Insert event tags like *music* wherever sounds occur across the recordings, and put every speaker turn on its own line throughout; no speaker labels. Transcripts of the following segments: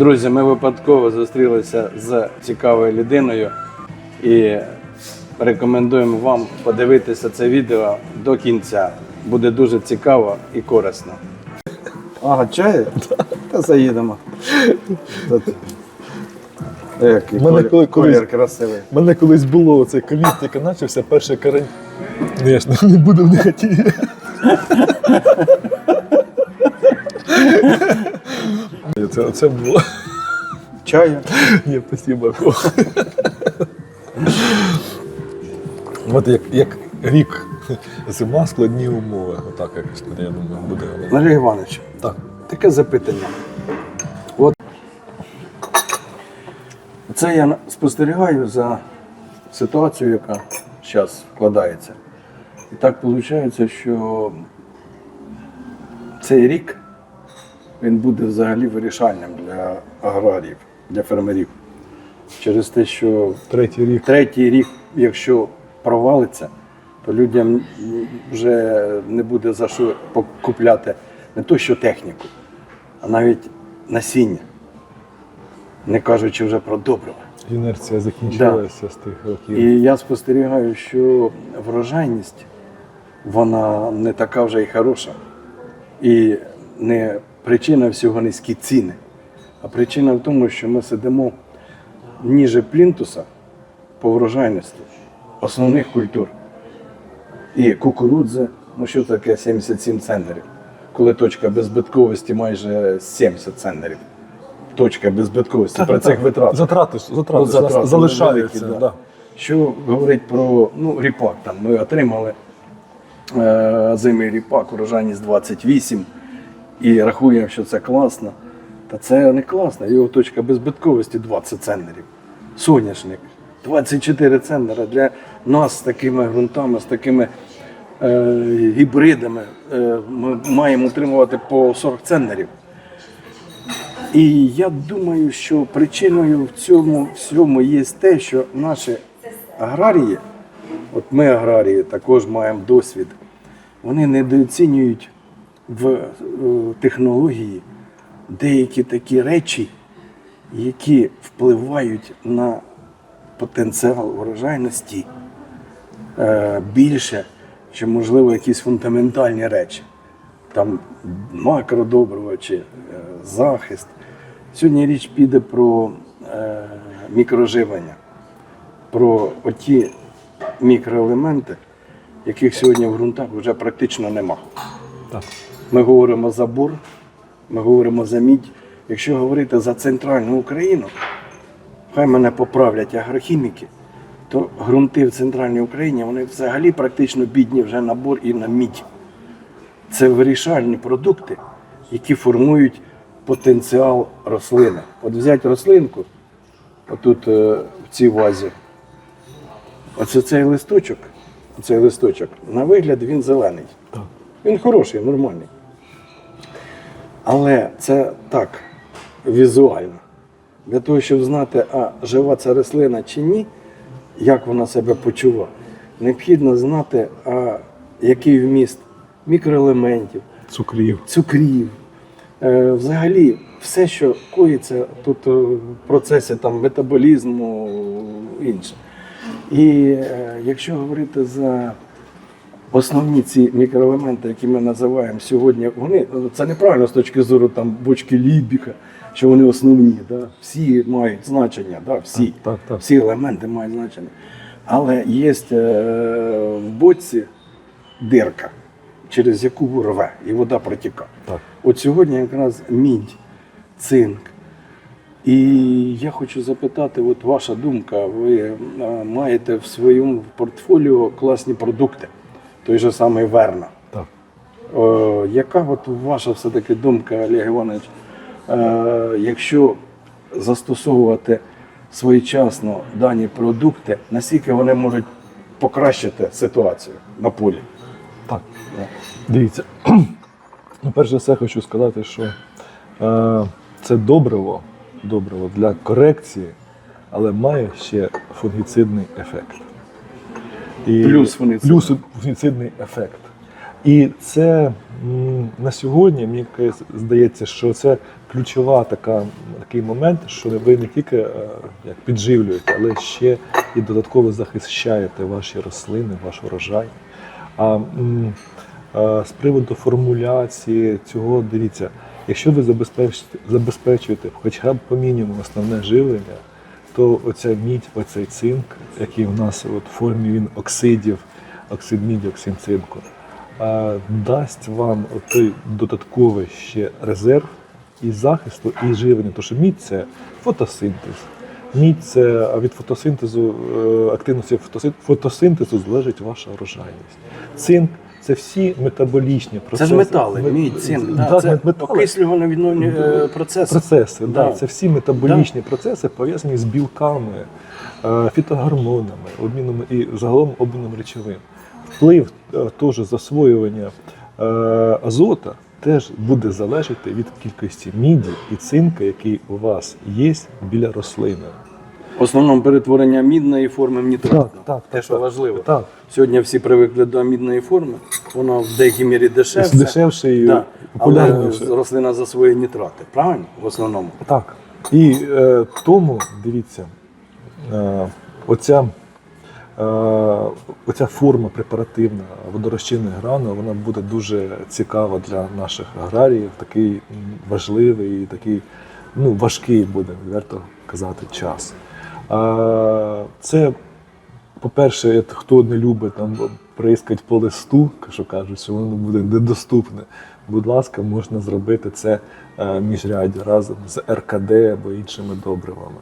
Друзі, ми випадково зустрілися з цікавою людиною і рекомендуємо вам подивитися це відео до кінця. Буде дуже цікаво і корисно. Ага, чай? Та заїдемо. Який
Мене коли- колись-
колір красивий.
У мене колись було оцей ковід, тільки почався перший карантин. Ні, я ж не буду в негативі. Це, це було.
Чаю?
Ні, спасибо. От як, як рік зима, складні умови. Отак якось, я думаю, буде.
Валерій Іванович,
Так.
таке запитання. От це я спостерігаю за ситуацією, яка зараз складається. І так виходить, що цей рік він буде взагалі вирішальним для аграріїв, для фермерів. Через те, що
Третій рік.
третій рік, якщо провалиться, то людям вже не буде за що купляти не то, що техніку, а навіть насіння, не кажучи вже про добрива.
Інерція закінчилася з тих років.
І я спостерігаю, що врожайність вона не така вже й хороша. І не причина всього низькі ціни, а причина в тому, що ми сидимо ніже плінтуса по врожайності основних культур. І кукурудзи, ну що таке 77 центнерів, коли точка беззбитковості майже 70 центнерів. Точка беззбитковості при цих витратах.
Затрати, затрати,
Ну, затрати
залишаються.
великі,
да.
Що говорить про ну, ріпак? Там ми отримали е, зимий ріпак, урожайність 28 і рахуємо, що це класно. Та це не класно. Його точка беззбитковості 20 центнерів. Соняшник 24 центнера. Для нас з такими ґрунтами, з такими е, гібридами е, ми маємо утримувати по 40 центнерів. І я думаю, що причиною в цьому всьому є те, що наші аграрії, от ми аграрії також маємо досвід, вони недооцінюють в е, технології деякі такі речі, які впливають на потенціал врожайності е, більше, ніж, можливо, якісь фундаментальні речі там макродобрива чи е, захист. Сьогодні річ піде про мікроживлення, про оті мікроелементи, яких сьогодні в ґрунтах вже практично нема.
Так.
Ми говоримо за бур, ми говоримо за мідь. Якщо говорити за центральну Україну, хай мене поправлять агрохіміки, то ґрунти в центральній Україні вони взагалі практично бідні вже на бур і на мідь. Це вирішальні продукти, які формують потенціал рослини. От взяти рослинку, отут е, в цій вазі, оце цей листочок, цей листочок, на вигляд він зелений. Він хороший, нормальний. Але це так, візуально. Для того, щоб знати, а жива ця рослина чи ні, як вона себе почува, необхідно знати, а який вміст мікроелементів,
Цукрів.
цукрів. Е, взагалі, все, що коїться тут е, в процесі там, метаболізму інше. І е, якщо говорити за основні ці мікроелементи, які ми називаємо сьогодні, вони це неправильно з точки зору там, бочки Лібіха, що вони основні. Да? Всі мають значення, да? всі,
Так, так.
всі елементи мають значення. Але є е, в бочці дирка, через яку рве, і вода протікає.
Так.
От сьогодні якраз мідь, цинк. І я хочу запитати, от ваша думка, ви е, маєте в своєму портфоліо класні продукти, той же самий Верна.
Так.
Е, яка от ваша все-таки думка, Олег Іванович, е, якщо застосовувати своєчасно дані продукти, наскільки вони можуть покращити ситуацію на полі?
Так. Дивіться. Ну, перш за все хочу сказати, що е, це добриво, добриво для корекції, але має ще фунгіцидний ефект. І
Плюс фунгіцидний.
Плюс фунгіцидний ефект. І це на сьогодні, мені здається, що це ключова така, такий момент, що ви не тільки е, як підживлюєте, але ще і додатково захищаєте ваші рослини, ваш врожай. А е, з приводу формуляції цього, дивіться, якщо ви забезпечите, забезпечуєте хоча б по мінімуму основне живлення, то оця мідь, оцей цинк, який у нас от в формі він оксидів, оксид міді, оксид цинку, дасть вам той додатковий ще резерв і захисту, і живлення. Тому що мідь це фотосинтез. Мідь це від фотосинтезу, е, активності фотосинтезу залежить ваша врожайність. Цинк це всі метаболічні
Це
процеси.
ж метали,
Ме-
мідь,
Да,
да, це
метали.
окислювально відновні е, процеси.
Процеси, да.
Да.
це всі метаболічні процеси пов'язані з білками, е, фітогормонами, обміном і загалом обміном речовин. Вплив е, теж засвоювання азота теж буде залежати від кількості міді і цинка, який у вас є біля рослини.
В основному перетворення мідної форми в нітратну. Те, що важливо.
Так.
Сьогодні всі привикли до мідної форми, вона в деякій мірі дешевша.
Дешевше і
Да. Але рослина засвоює нітрати, правильно? В основному.
Так. І е, тому, дивіться, е, оця, е, оця форма препаративна водорозчинних грану, вона буде дуже цікава для наших аграріїв, такий важливий і такий ну, важкий буде, відверто казати, час. Це по-перше, хто не любить там прискать по листу, що кажуть, що воно буде недоступне. Будь ласка, можна зробити це е, міжряддя разом з РКД або іншими добривами.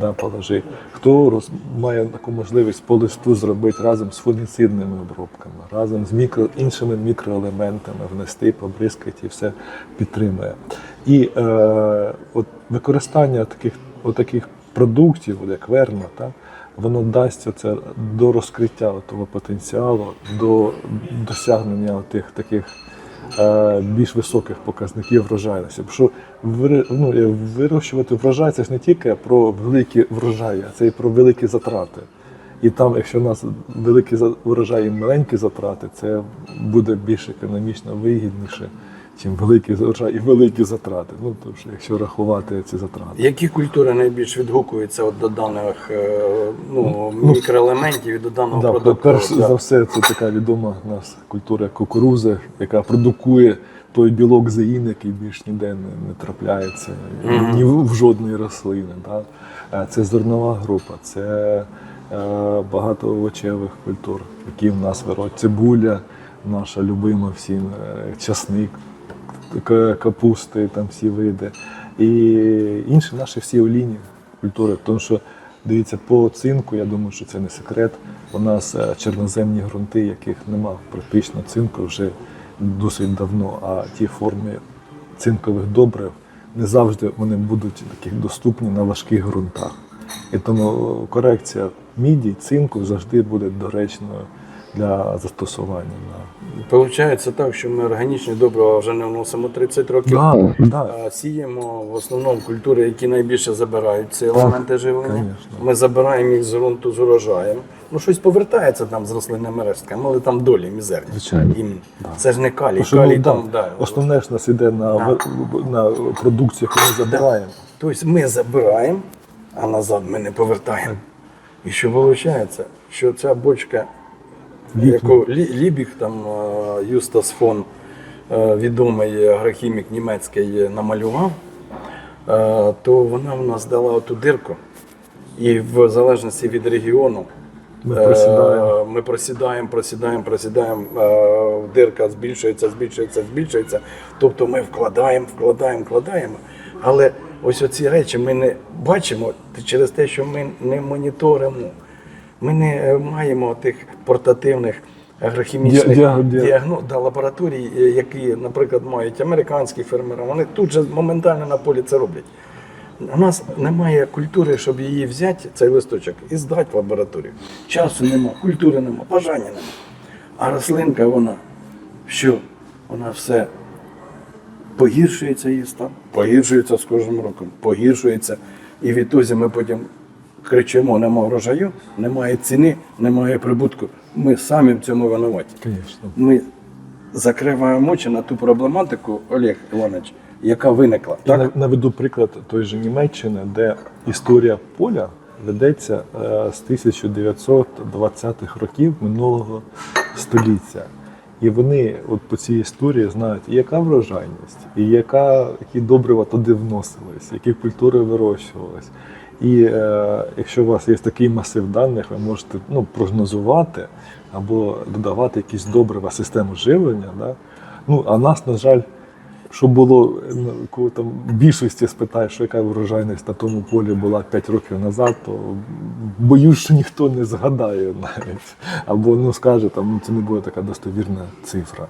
Да, положи. Хто роз, має таку можливість по листу зробити разом з фунгіцидними обробками, разом з мікро, іншими мікроелементами внести, побризкати і все підтримує. І е, от використання таких, таких продуктів, як верма, так, воно дасть оце до розкриття того потенціалу, до досягнення тих таких е, більш високих показників врожайності. Бо що ну, вирощувати врожай це ж не тільки про великі врожаї, а це і про великі затрати. І там, якщо у нас великі врожаї і маленькі затрати, це буде більш економічно вигідніше, чим великі і великі затрати. Ну, тому що якщо рахувати ці затрати.
Які культури найбільш відгукуються от до даних е, ну, мікроелементів і до даного
Да,
продукту?
перш
Да.
за все, це така відома у нас культура кукурузи, яка продукує той білок зеїн, який більш ніде не, не трапляється
Мгм.
ні в, жодної рослини. Да? Е, Це зернова група, це е, багато овочевих культур, які в нас вирощують. Цибуля, наша любима всім, е, часник, капусти, там всі види. І інші наші всі олійні культури. Тому що дивіться, по цинку, я думаю, що це не секрет. У нас е, чорноземні ґрунти, яких нема практично цинку вже досить давно. А ті форми цинкових добрив не завжди вони будуть такі доступні на важких ґрунтах. І тому корекція міді, цинку завжди буде доречною для застосування.
Получається так, що ми органічні добрива вже не вносимо 30 років.
Да, да.
А Сіємо в основному культури, які найбільше забирають ці елементи живлення.
конечно.
Ми забираємо їх з ґрунту з урожаєм. Ну, щось повертається там з рослинними рештками, але там долі мізерні.
Звичайно.
Іменно.
Да.
Це ж не калій.
Тому
калій
ну,
там,
да,
да.
Основне ж нас іде на,
Да.
на продукцію, яку ми забираємо.
Тобто ми забираємо, а назад ми не повертаємо. І що виходить, що ця бочка. Яку Лібіг, там е, Юстас фон, е, відомий агрохімік німецький, намалював, е, то вона в нас дала оту дирку. І в залежності від регіону
Ми просідаємо.
ми просідаємо, просідаємо, просідаємо, дирка збільшується, збільшується, збільшується. Тобто ми вкладаємо, вкладаємо, вкладаємо. Але ось оці речі ми не бачимо через те, що ми не моніторимо. Ми не е, маємо тих портативних агрохімічних
Діа- діа- діа-
діагно- да, лабораторій, е, які, наприклад, мають американські фермери. Вони тут же моментально на полі це роблять. У нас немає культури, щоб її взяти, цей листочок, і здати в лабораторію. Часу нема, культури нема, бажання нема. А рослинка, вона що? Вона все погіршується її стан, погіршується з кожним роком, погіршується. І відтоді ми потім кричимо: нема врожаю, немає ціни, немає прибутку. Ми самі в цьому винуваті.
Звісно.
Ми закриваємо очі на ту проблематику, Олег Іванович, яка виникла.
Я
Так?
наведу приклад той же Німеччини, де історія поля ведеться е, з 1920-х років минулого століття. І вони от по цій історії знають, і яка врожайність, і яка, які добрива туди вносились, які культури вирощувались. І е, якщо у вас є такий масив даних, ви можете ну, прогнозувати або додавати якісь добрива систему живлення. Да? Ну, а нас, на жаль, що було, ну, коли там більшості спитаєш, що яка врожайність на тому полі була 5 років назад, то боюсь, що ніхто не згадає навіть. Або ну, скаже, там, ну, це не буде така достовірна цифра.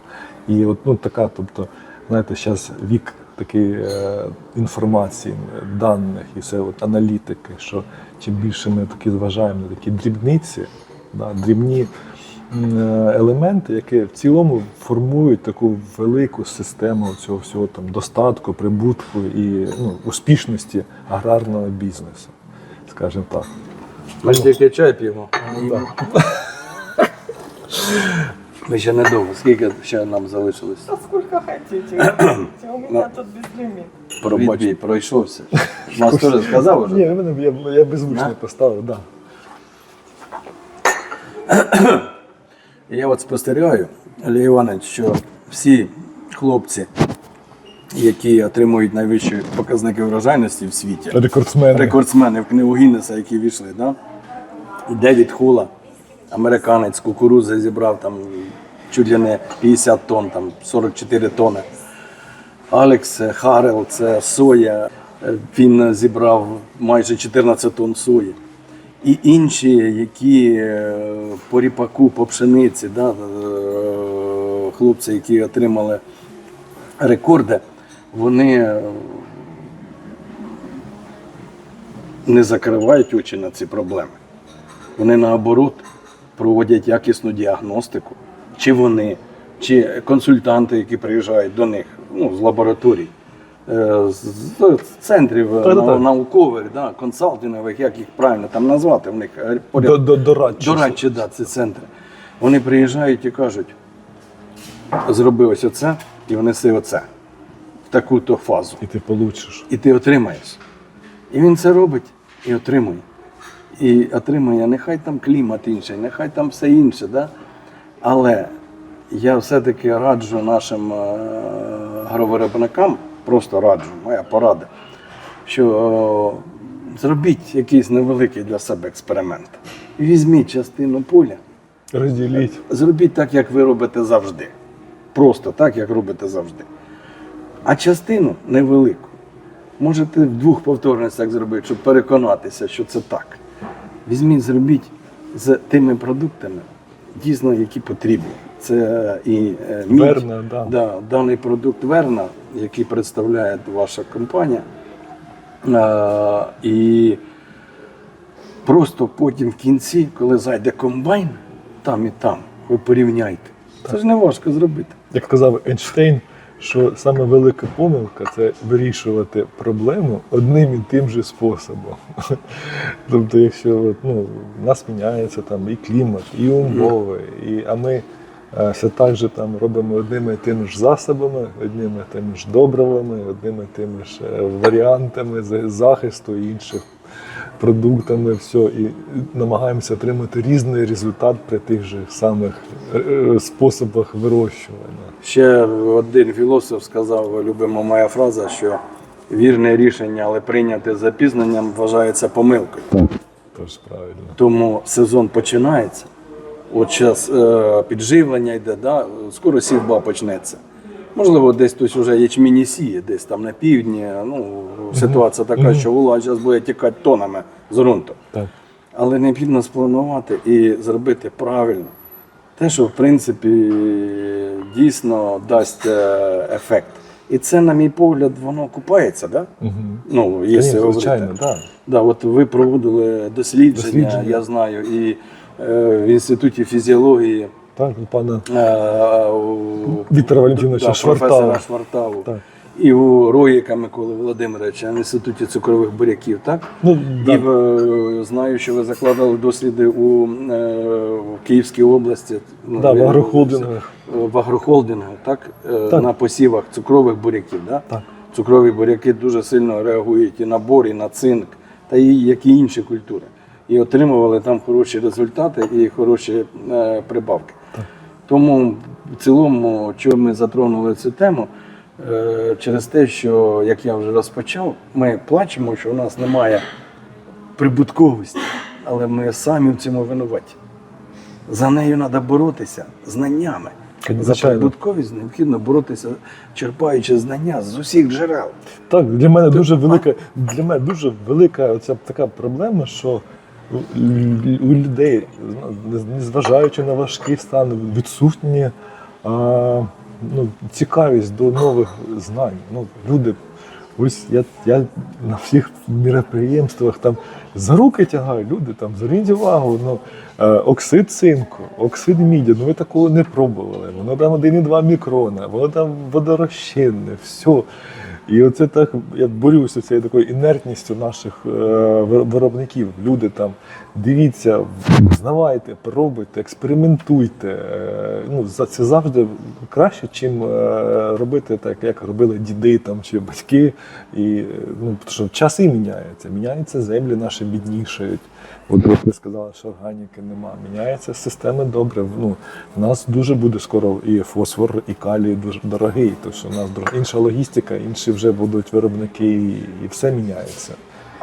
І от ну, така, тобто, знаєте, зараз вік такий е, інформації, даних і все от, аналітики, що чим більше ми такі зважаємо на такі дрібниці, да, дрібні е, елементи, які в цілому формують таку велику систему цього всього там достатку, прибутку і ну, успішності аграрного бізнесу, скажімо так.
Ми ж тільки чай п'ємо. *laughs* Ми ще недовго. Скільки ще нам залишилось?
Да сколько хотите. У меня тут безлимит.
Пробач, пройшовся. *laughs* Вас теж сказав уже?
Ні, мене я, я беззвучно поставив, так. Да. *clears throat*
Я от спостерігаю, Олег Іванович, що всі хлопці, які отримують найвищі показники врожайності в світі,
Рекордсмени.
рекордсмени в книгу Гіннеса, які війшли, да? Девід Хула, американець, кукурузи зібрав там чуть ли не 50 тонн, там 44 тонни. Алекс Харел, це соя, він зібрав майже 14 тонн сої. І інші, які е, по ріпаку, по пшениці, да, е, хлопці, які отримали рекорди, вони е, не закривають очі на ці проблеми. Вони наоборот проводять якісну діагностику. Чи вони, чи консультанти, які приїжджають до них ну, з лабораторій, е, з центрів е, наукових, да, консалтингових, як їх правильно там назвати, в них е, поряд
дорадчі.
Дорадчі, да, це центри. Вони приїжджають і кажуть, зроби ось оце і внеси оце в таку-то фазу.
І ти получиш.
І ти отримаєш. І він це робить і отримує. І отримує, нехай там клімат інший, нехай там все інше. Да? Але я все-таки раджу нашим е, агровиробникам, просто раджу, моя порада, що е, зробіть якийсь невеликий для себе експеримент. Візьміть частину поля,
Розділіть.
зробіть так, як ви робите завжди. Просто так, як робите завжди. А частину невелику. Можете в двох повторностях зробити, щоб переконатися, що це так. Візьміть, зробіть з тими продуктами, дійсно, які потрібні. Це і е, мідь,
Верна, да.
Да, даний продукт Верна, який представляє ваша компанія. Е, і просто потім в кінці, коли зайде комбайн, там і там, ви порівняйте. Це ж не важко зробити.
Як сказав Ейнштейн, що саме велика помилка це вирішувати проблему одним і тим же способом. *laughs* Тобто, якщо ну, в нас міняється там і клімат, і умови, і, а ми е, все так же там робимо одними і тими ж засобами, одними і тими ж добривами, одними і тими ж е, варіантами захисту і інших продуктами, все, і намагаємося отримати різний результат при тих же самих е, е, способах вирощування.
Ще один філософ сказав, любима моя фраза, що вірне рішення, але прийняте запізненням, вважається помилкою.
Тож правильно.
Тому сезон починається. От зараз е, підживлення йде, да? скоро сівба почнеться. Можливо, десь хтось вже ячміні сіє, десь там на півдні. Ну, ситуація така, що волога зараз буде тікати тонами з ґрунту.
Так.
Але необхідно спланувати і зробити правильно. Те, що в принципі дійсно дасть е, ефект. І це, на мій погляд, воно купається, да?
Угу.
Ну, якщо говорити.
звичайно, так.
Да, от ви проводили дослідження,
Дослідження.
я знаю, і е, в інституті фізіології
Так, у пана
е,
Віктора Валентиновича
да,
Швартава.
професора Швартаву.
Так.
і у Роїка Миколи Володимировича в інституті цукрових буряків, так?
Ну,
І
да.
е, знаю, що ви закладали досліди у е, в Київській області. ну,
Да, в агрохолдингах.
В агрохолдингах, так? Е,
Так.
На посівах цукрових буряків, да?
Так.
Цукрові буряки дуже сильно реагують і на бор, і на цинк, та і як і інші культури. І отримували там хороші результати і хороші е, прибавки. Тому в цілому, чому ми затронули цю тему, е, через те, що, як я вже розпочав, ми плачемо, що у нас немає прибутковості, але ми самі в цьому винуваті. За нею треба боротися знаннями. За прибутковість необхідно боротися, черпаючи знання з усіх джерел.
Так, для мене дуже велика, для мене дуже велика оця така проблема, що у людей, не- незважаючи на важкий стан, відсутні ну, цікавість до нових знань. Ну, люди, ось я, я на всіх міроприємствах там за руки тягаю, люди там зверніть увагу, ну, е, оксид цинку, оксид міді, ну ви такого не пробували. Воно там 1,2 мікрона, воно там водорозчинне, все. І оце так, я борюся цією такою інертністю наших е, виробників. Люди там дивіться, знавайте, пробуйте, експериментуйте. Е, ну, це завжди краще, чим е, робити так, як робили діди там, чи батьки. І, ну, що часи міняються. Міняються землі наші біднішають. От ви сказали, що органіки нема. Міняється системи добре. Ну, у нас дуже буде скоро і фосфор, і калій дуже дорогий, тому що у нас інша логістика, інші вже будуть виробники, і, все міняється.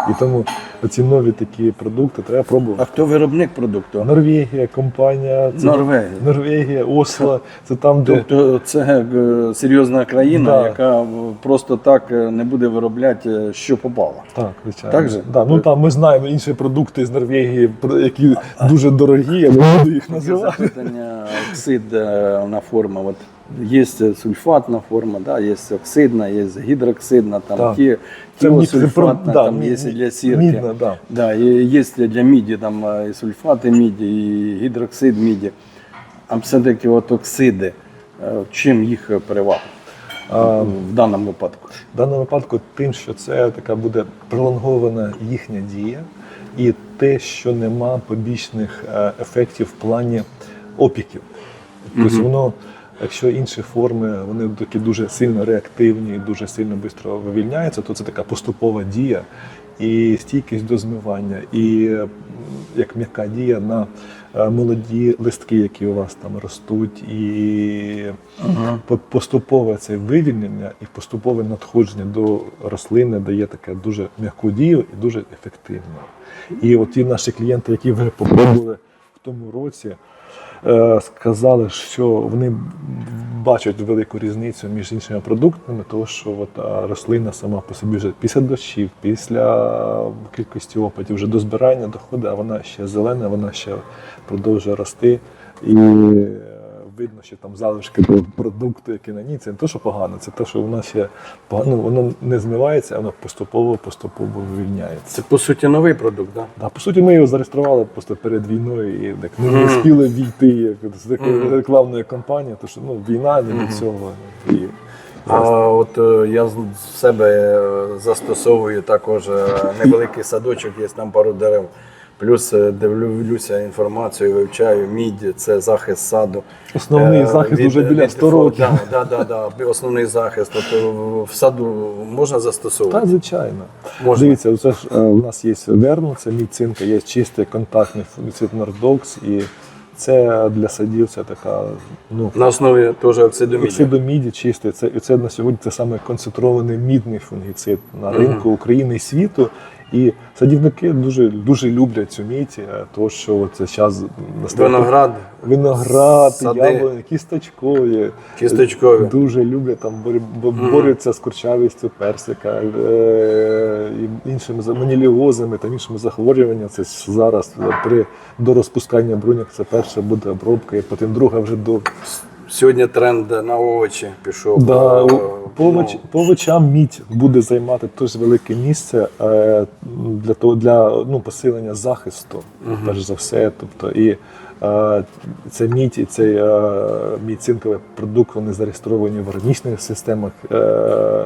І тому ці нові такі продукти треба пробувати.
А хто виробник продукту?
Норвегія, компанія, це
Норвегія.
Норвегія, Осло, це там, де
Тобто це е, серйозна країна,
Да.
яка просто так е, не буде виробляти, е, що попало.
Так, звичайно.
Так же?
Да, ну там ми знаємо інші продукти з Норвегії, які дуже дорогі, я не буду їх називати.
запитання оксидна форма. От є сульфатна форма, да, є оксидна, є гідроксидна, там
Так.
ті,
Це мі-
сульфатна,
це про- да,
там є для сірки.
мідна, да.
Да, і є для міді там е, і сульфати міді, і гідроксид міді. А все-таки от оксиди, е, чим їх перевага
А,
в даному випадку?
В даному випадку тим, що це така буде пролонгована їхня дія, і те, що нема побічних е, ефектів в плані опіків. Тобто воно, якщо інші форми, вони такі дуже сильно реактивні, дуже сильно швидко вивільняються, то це така поступова дія і стійкість до змивання, і як м'яка дія на е, молоді листки, які у вас там ростуть, і по- поступове це вивільнення і поступове надходження до рослини дає таке дуже м'яку дію і дуже ефективно. І от ті наші клієнти, які ви попробували в тому році, сказали, що вони бачать велику різницю між іншими продуктами, тому що от, рослина сама по собі вже після дощів, після кількості опадів вже до збирання доходить, а вона ще зелена, вона ще продовжує рости. І е, видно, що там залишки того продукту, який на ній, це не те, що погано, це те, що воно ще погано, воно не змивається, воно поступово поступово вивільняється.
Це по суті новий продукт, так?
Да, по суті, ми його зареєстрували просто перед війною і так не
Мгм.
встигли війти як з такої
Мгм.
рекламної кампанії, тому що ну, війна не від цього. І,
А от е, я з з себе е, застосовую також е, невеликий садочок, є там пару дерев. Плюс е, дивлюся інформацію, вивчаю мідь, це захист саду.
Основний
Е,
захист уже біля 100 років.
Да, да, да, да, основний захист. Тобто в- саду можна
Так, звичайно.
Можна.
Дивіться, це ж у нас є верну, це міцинка, є чистий контактний фунгіцид Нордокс, і це для садів це така ну,
На основі теж оксиду міді.
Оксидоміді чистий. Це, і це на сьогодні це саме концентрований мідний фунгіцид на ринку України і світу. І садівники дуже дуже люблять цю мідь, е, тому що це зараз
Виноград,
виноград, яблуні, кісточкові.
Кісточкові.
Дуже люблять там борю- бо- борються з курчавістю персика е, і іншими за- маніліозами та іншими захворюваннями. Це зараз е, при до розпускання бруньок це перша буде обробка, і потім друга вже до
Сьогодні тренд на овочі пішов.
Да,
Е, ну,
по овочам мідь буде займати теж велике місце е, для того для ну, посилення захисту, перш за все. Тобто, і е, це мідь і цей е, цинковий продукт вони зареєстровані в органічних системах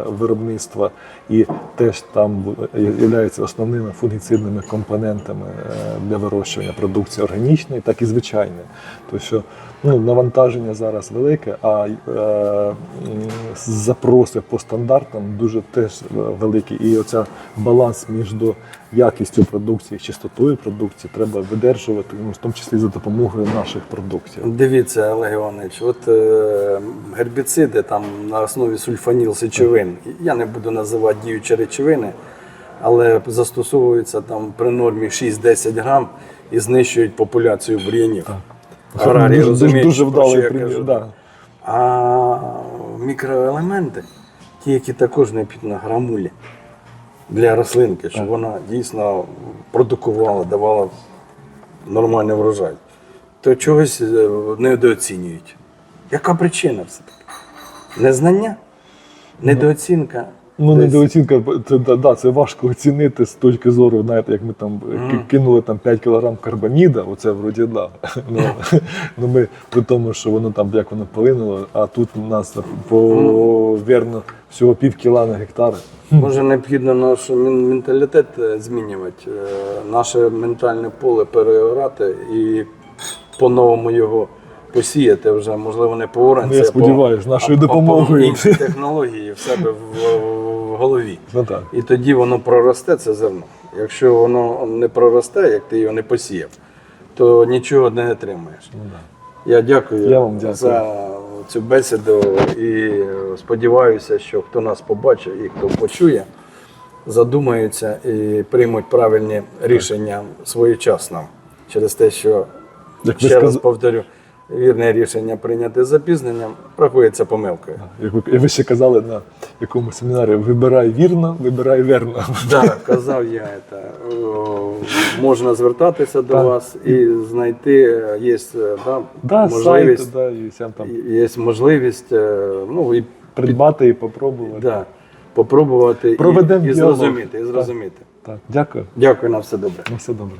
виробництва і теж там являються основними фунгіцидними компонентами для вирощування продукції органічної, так і звичайної. Тому що ну, навантаження зараз велике, а е, запроси по стандартам дуже теж е, великі. І оця баланс між якістю продукції, чистотою продукції треба видержувати, ну, в тому числі за допомогою наших продуктів.
Дивіться, Олег Іванович, от е, гербіциди там на основі сульфаніл сечовин. Я не буду називати діючі речовини, але застосовуються там при нормі 6-10 грам і знищують популяцію бур'янів. Аграрії
дуже,
розуміють,
дуже
про що
вдалий
я
примір.
кажу.
Да.
А мікроелементи, ті, які також необхідні на грамулі для рослинки, щоб вона дійсно продукувала, давала нормальний врожай, то чогось е, недооцінюють. Яка причина все-таки? Незнання? Недооцінка?
Ну,
Десь.
недооцінка, це, да, да, це важко оцінити з точки зору, знаєте, як ми там ки- кинули там 5 кг карбаміда, оце вроді да. *laughs* ну, ну, ми при тому, що воно там як воно полинуло, а тут у нас по вірно всього пів кіла на гектар.
Може, необхідно наш менталітет е, змінювати, е, наше ментальне поле переорати і по-новому його посіяти вже, можливо, не по оранці,
Ну, я
а по-
сподіваюся, з нашою
а по-
допомогою.
технології в себе в, в голові.
Ну так.
І тоді воно проросте це зерно. Якщо воно не проросте, як ти його не посіяв, то нічого не отримаєш.
Ну.
Я дякую,
Я вам дякую.
за цю бесіду і сподіваюся, що хто нас побачить і хто почує, задумаються і приймуть правильні рішення своєчасно через те, що
Як ви
ще раз
сказ-
повторю, вірне рішення прийняти з запізненням проходиться помилкою.
Як ви, ви ще казали на якомусь семінарі, вибирай вірно, вибирай верно.
Так, казав я це. Можна звертатися до
Так.
вас і знайти е, є е, да,
Да,
можливість,
сайти, да, і сам там
є можливість е, ну, і
придбати і попробувати.
да, попробувати і, і зрозуміти. І зрозуміти.
Так, дякую.
Дякую на все добре.
На все добре.